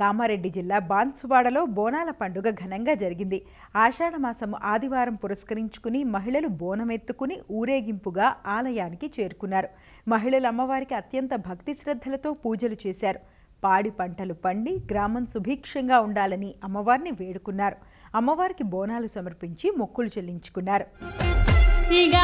కామారెడ్డి జిల్లా బాన్సువాడలో బోనాల పండుగ ఘనంగా జరిగింది. ఆషాఢమాసం ఆదివారం పురస్కరించుకుని మహిళలు బోనమెత్తుకుని ఊరేగింపుగా ఆలయానికి చేరుకున్నారు. మహిళలు అమ్మవారికి అత్యంత భక్తి శ్రద్ధలతో పూజలు చేశారు. పాడి పంటలు పండి గ్రామం సుభిక్షంగా ఉండాలని అమ్మవారిని వేడుకున్నారు. అమ్మవారికి బోనాలు సమర్పించి మొక్కులు చెల్లించుకున్నారు. ఇక